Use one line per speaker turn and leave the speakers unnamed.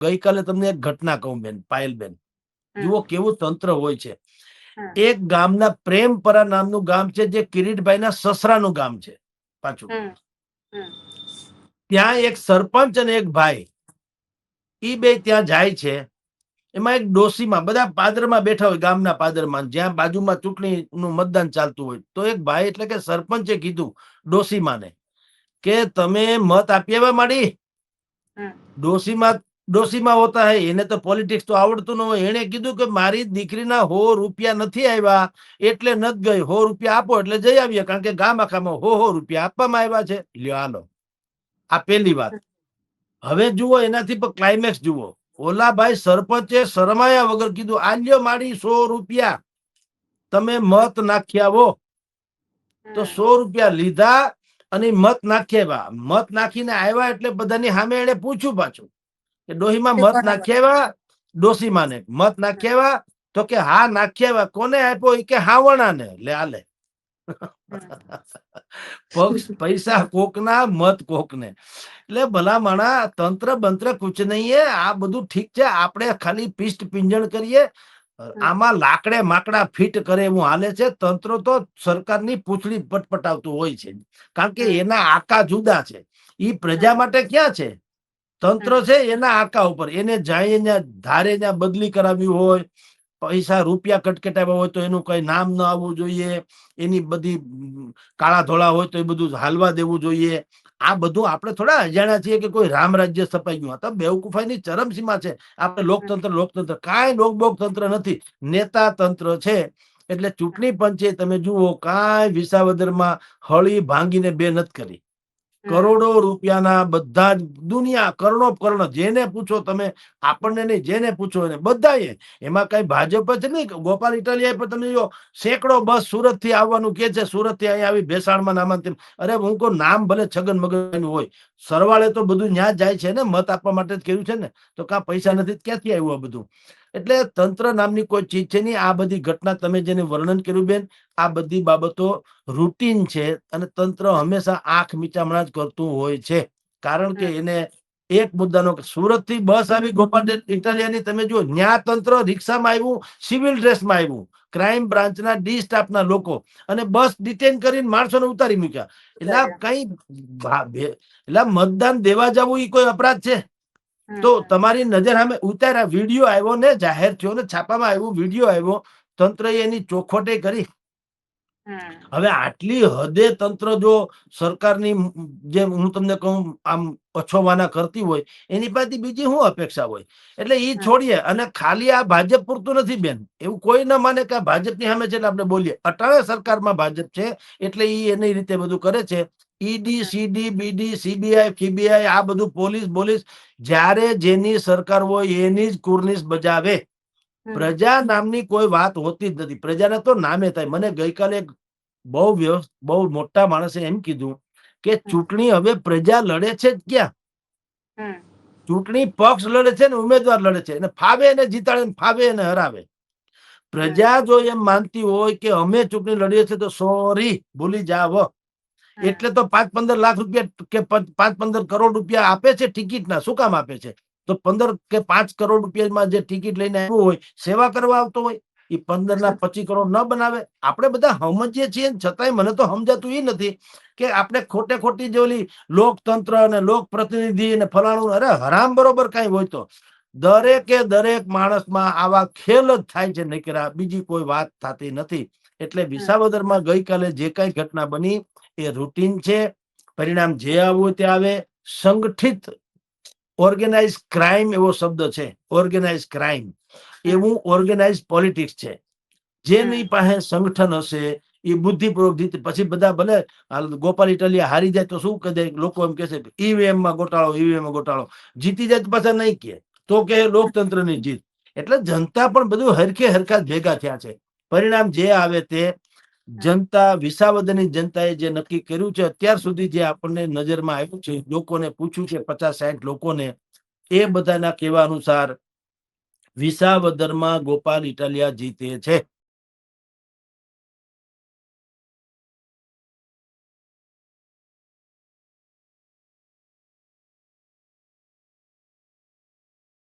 ગઈકાલે તમને એક ઘટના કહું બેન પાયલબેન જુઓ કેવું તંત્ર હોય છે. એક ગામના પ્રેમપરા નામનું ગામ છે જે કિરીટભાઈના સસરાનું ગામ છે પાછું. ત્યાં એક સરપંચ અને એક ભાઈ ઈ બે ત્યાં જાય છે. એમાં એક ડોસીમાં બધા પાદરમાં બેઠા હોય ગામના પાદરમાં જ્યાં બાજુમાં ચૂંટણીનું મતદાન ચાલતું હોય. તો એક ભાઈ એટલે કે સરપંચે કીધું ડોસીમાને કે તમે મત આપી એવા માંડી? ડોસીમાં ડોસીમાં હોતા હે એને તો પોલિટિક્સ તો આવડતું ન હોય. એને કીધું કે મારી દીકરીના હો રૂપિયા નથી આવ્યા એટલે નથી ગઈ. હો રૂપિયા આપો એટલે જઈ આવીએ કારણ કે ગામ આખામાં હો હો રૂપિયા આપવામાં આવ્યા છે. લ્યો આલો આ પેલી વાત. હવે જુઓ એનાથી પણ ક્લાઇમેક્સ જુઓ. ઓલા ભાઈ સરપંચે શરમાયા વગર કીધું આલ્યો મારી સો રૂપિયા. તમે મત નાખી આવો તો સો રૂપિયા લીધા અને મત નાખી આવ્યા મત નાખીને આવ્યા એટલે બધાની સામે એને પૂછ્યું પાછું. કે ડોહીમાં મત
નાખ્યા
નાખી આવ્યા ડોસીમાને. મત નાખ્યા તો કે હા નાખ્યા કોને આપ્યો કે હાવણાને? લે આલે પક્ષ પૈસા કોકના મત કોકને. એટલે ભલા માણા તંત્ર બંત્ર કુછ નહીં આ બધું ઠીક છે. આપણે ખાલી પિષ્ટ પિંજણ કરીએ. આમાં લાકડે માકડા ફિટ કરે એવું હાલે છે. તંત્ર તો સરકારની પૂંછડી પટપટાવતું હોય છે. કારણ કે એના આકા જુદા છે. એ પ્રજા માટે ક્યાં છે? તંત્ર છે એના આકા ઉપર. એને જાય ધારે બદલી કરાવી હોય પૈસા રૂપિયા કટકટાવ્યા હોય તો એનું કઈ નામ ન આવવું જોઈએ. એની બધી કાળા ધોળા હોય તો એ બધું હાલવા દેવું જોઈએ. આ બધું આપણે થોડા અજાણ્યા છીએ કે કોઈ રામ રાજ્ય સ્થપાઈ ગયું. હતા તો બેવકૂફાઈની ચરમસીમા છે. આપણે લોકતંત્ર લોકતંત્ર. કાંઈ લોકબોક તંત્ર નથી. નેતા તંત્ર છે. એટલે ચૂંટણી પંચે તમે જુઓ કાંઈ વિસાવદરમાં હળી ભાંગીને બે નથી કરી. કરોડો રૂપિયાના બધા જ દુનિયા કરણો કરણ જેને પૂછો તમે, આપણને નહીં, જેને પૂછો એને, બધાએ. એમાં કઈ ભાજપ જ નહીં, ગોપાલ ઇટાલિયા પર તમે જો સેંકડો બસ સુરતથી આવવાનું કે છે સુરતથી અહીંયા આવી ભેસાણમાં નામાંતર. અરે, હું કહું, નામ ભલે છગન મગન હોય, સરવાળે તો બધું ન્યા જાય છે ને, મત આપવા માટે જ કહ્યું છે ને, તો કા પૈસા નથી, ક્યાંથી આવ્યું આ બધું? એટલે તંત્ર નામની કોઈ ચીજ છે નહીં. આ બધી ઘટના તમે જેને વર્ણન કર્યું બેન આ બધી બાબતો રૂટીન છે અને તંત્ર હંમેશા આંખ મીચામણા જ કરતું હોય છે. કારણ કે એને એક મુદ્દાનો સુરતથી બસ આવી ગોપાલ ઇટાલિયાની તમે જો ન્યા તંત્ર રિક્ષામાં આવ્યું સિવિલ ડ્રેસમાં આવ્યું ક્રાઇમ બ્રાન્ચના ડી સ્ટાફના લોકો અને બસ ડિટેન કરીને માણસોને ઉતારી મૂક્યા. એટલે કઈ એટલે મતદાન દેવા જવું એ કોઈ અપરાધ છે? તો તમારી નજર સામે ઉતાર્યા વીડિયો આવ્યો ને જાહેર થયો ને છાપામાં આવ્યો વીડિયો આવ્યો તંત્ર એની ચોખવટે કરી. હવે આટલી હદે તંત્ર જો સરકારની જે હું તમને કહું આમ અછોવાના કરતી હોય એની પાસે બીજી શું અપેક્ષા હોય? એટલે
એ
છોડીએ અને ખાલી આ ભાજપ પૂરતું નથી બેન. એવું કોઈ ના માને કે ભાજપની સામે છે એટલે આપણે બોલીએ. અટાણે સરકારમાં ભાજપ છે એટલે એ એની રીતે બધું કરે છે. ઈડી સીડી બીડી સીબીઆઈ ફીબીઆઈ આ બધું પોલીસ પોલીસ જ્યારે જેની સરકાર હોય એની જ કુર્નિશ બજાવે. પ્રજા નામની કોઈ વાત હોતી જ નથી. પ્રજાને તો નામે થાય. મને ગઈકાલે એક બહુ બહુ મોટા માણસે એમ કીધું કે ચૂંટણી હવે પ્રજા લડે છે જ ક્યાં? ચૂંટણી પક્ષ લડે છે ને ઉમેદવાર લડે છે. અને ફાવે એને જીતાડે ને ફાવે એને હરાવે. પ્રજા જો એમ માનતી હોય કે અમે ચૂંટણી લડીએ છીએ તો સોરી ભૂલી જાવ એટલે તો પાંચ પંદર લાખ રૂપિયા કે પાંચ પંદર કરોડ રૂપિયા આપે છે ટિકિટના શું કામ આપે છે? તો પંદર કે પાંચ કરોડ રૂપિયામાં જે ટિકિટ લઈને આવ્યું હોય સેવા કરવા આવતો હોય એ પંદર ના પચીસ કરોડ ન બનાવે. આપણે બધા સમજીએ છીએ છતાંય મને તો સમજાતું એ નથી કે આપણે ખોટે ખોટી જે ઓલી લોકતંત્ર અને લોક પ્રતિનિધિ અને ફલાણું અરે હરામ બરોબર કઈ હોય તો. દરેકે દરેક માણસમાં આવા ખેલ જ થાય છે નકરા બીજી કોઈ વાત થતી નથી. એટલે વિસાવદરમાં ગઈકાલે જે કઈ ઘટના બની એ રૂટીન છે. પરિણામ જે આવવું તે આવે. સંગઠિત ઓર્ગેનાઇઝ ક્રાઇમ એવો શબ્દ છે. ઓર્ગેનાઇઝ ક્રાઇમ એવું ઓર્ગેનાઇઝ પોલિટિક્સ છે. જેની પાસે સંગઠન હશે એ બુદ્ધિપૂર્વક જીતે પછી બધા ભલે ગોપાલ ઇટાલિયા હારી જાય તો શું કહે? લોકો એમ કહેશે ઈવીએમમાં ગોટાળો ઈવીએમમાં ગોટાળો. જીતી જાય તો પાછા નહીં કે તો કે લોકતંત્રની જીત. એટલે જનતા પણ બધું હરખે હરખા ભેગા થયા છે. પરિણામ જે આવે તે જનતા, વિસાવદરની જનતાએ જે નક્કી કર્યું છે, અત્યાર સુધી જે આપણને નજરમાં આવ્યું છે, લોકોને પૂછ્યું છે, પચાસ સાઠ લોકોને, એ બધાના કહેવા અનુસાર વિસાવદરમાં ગોપાલ ઇટાલિયા જીતે છે.